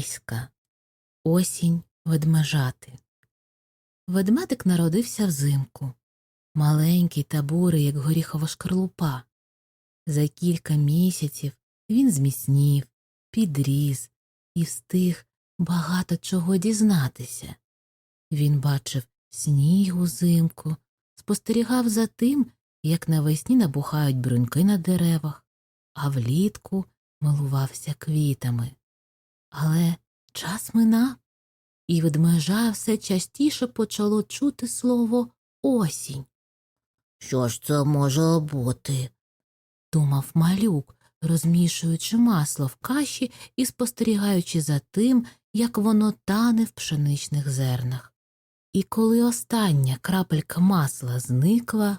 Майська. Осінь ведмежати. Ведмедик народився взимку. Маленький та бурий, як горіхова шкарлупа. За кілька місяців він зміцнів, підріс і встиг багато чого дізнатися. Він бачив сніг узимку, спостерігав за тим, як навесні набухають бруньки на деревах, а влітку милувався квітами. Але час минав, і ведмежа все частіше почало чути слово осінь. Що ж це може бути? думав малюк, розмішуючи масло в каші і спостерігаючи за тим, як воно тане в пшеничних зернах. І коли остання крапелька масла зникла,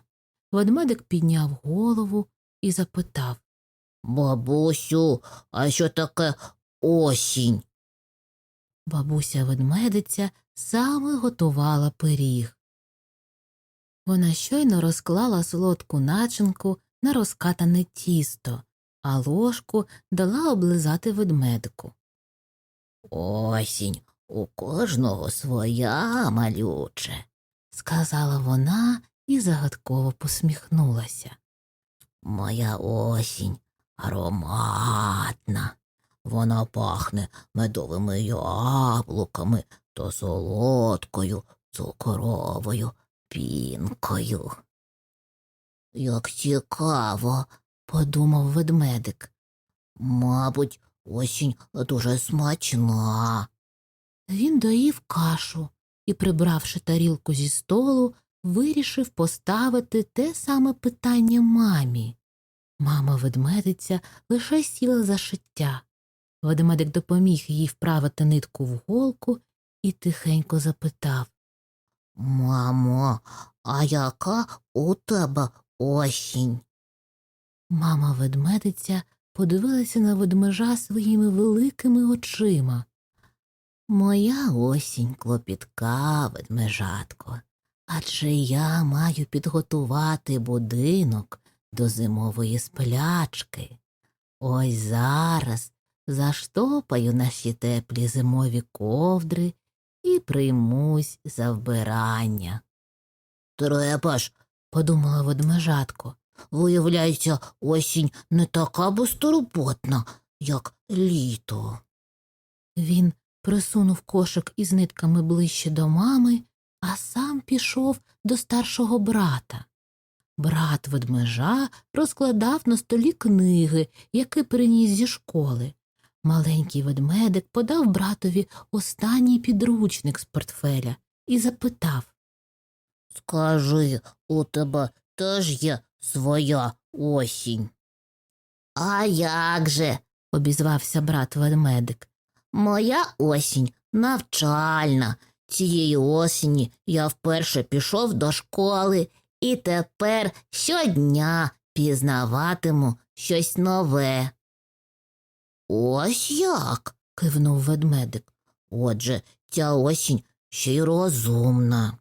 ведмедик підняв голову і запитав Бабусю, а що таке осінь? Бабуся ведмедиця саме готувала пиріг. Вона щойно розклала солодку начинку на розкатане тісто, а ложку дала облизати ведмедику. Осінь у кожного своя малюче. Сказала вона і загадково посміхнулася. Моя осінь ароматна. Вона пахне медовими яблуками та солодкою цукровою пінкою. Як цікаво, Подумав ведмедик. мабуть, осінь дуже смачна. Він доїв кашу і, прибравши тарілку зі столу, вирішив поставити те саме питання мамі. Мама ведмедиця лише сіла за шиття. Ведмедик допоміг їй вправити нитку в голку і тихенько запитав Мамо, а яка у тебе осінь? Мама ведмедиця подивилася на ведмежа своїми великими очима. Моя осінь клопітка, ведмежатко, адже я маю підготувати будинок до зимової сплячки. Ось зараз заштопаю наші теплі зимові ковдри і приймусь за вбирання. Треба ж, Подумала ведмежатко. виявляється, осінь не така безтурботна, як літо. Він присунув кошик із нитками ближче до мами, а сам пішов до старшого брата. Брат ведмежа розкладав на столі книги, які приніс зі школи. Маленький ведмедик подав братові останній підручник з портфеля і запитав Скажи, у тебе теж є своя осінь? А як же? обізвався брат ведмедик. Моя осінь навчальна. Цієї осені я вперше пішов до школи і тепер щодня пізнаватиму щось нове. Ось як. кивнув ведмедик. Отже, ця осінь ще й розумна.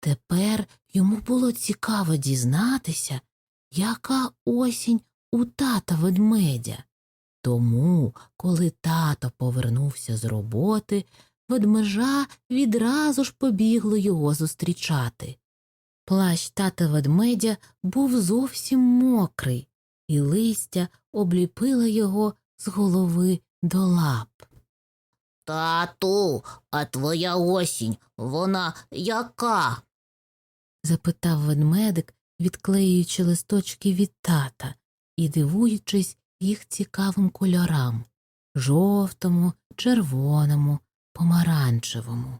Тепер йому було цікаво дізнатися, яка осінь у тата ведмедя. Тому, коли тато повернувся з роботи, ведмежа відразу ж побігло його зустрічати. Плащ тата ведмедя був зовсім мокрий, і листя обліпило його з голови до лап. Тату, а твоя осінь, вона яка? запитав ведмедик, відклеюючи листочки від тата і дивуючись їх цікавим кольорам жовтому, червоному, помаранчевому.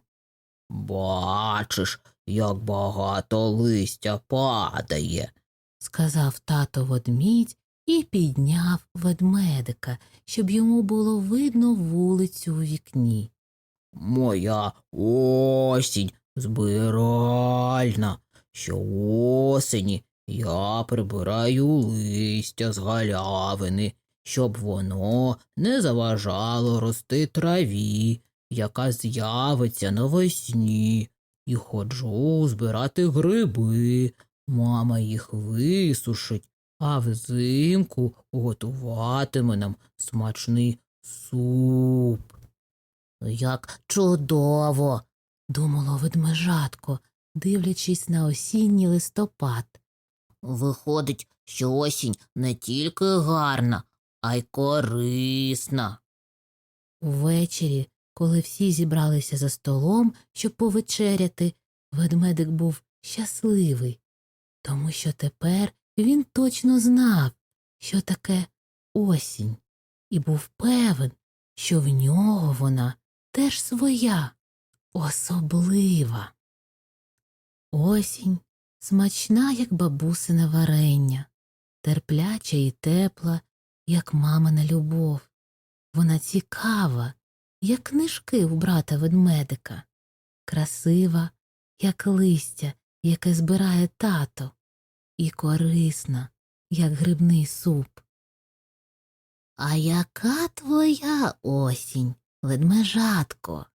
Бачиш, як багато листя падає. сказав тато ведмідь і підняв ведмедика, щоб йому було видно вулицю у вікні. Моя осінь збиральна. Щоосені я прибираю листя з галявини, щоб воно не заважало рости траві, яка з'явиться навесні, і ходжу збирати гриби. Мама їх висушить, а взимку готуватиме нам смачний суп. Як чудово. думало ведмежатко, дивлячись на осінній листопад. Виходить, що осінь не тільки гарна, а й корисна. Увечері, коли всі зібралися за столом, щоб повечеряти, ведмедик був щасливий, тому що тепер він точно знав, що таке осінь, і був певен, що в нього вона теж своя, особлива. Осінь смачна, як бабусине варення, терпляча і тепла, як мамина любов. Вона цікава, як книжки у брата ведмедика, красива, як листя, яке збирає тато, і корисна, як грибний суп. А яка твоя осінь, ведмежатко?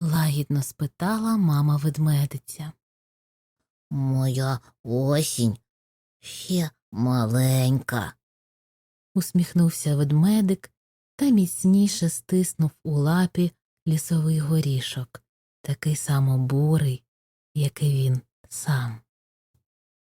лагідно спитала мама ведмедиця. Моя осінь ще маленька. Усміхнувся ведмедик та міцніше стиснув у лапі лісовий горішок, такий само бурий, як і він сам.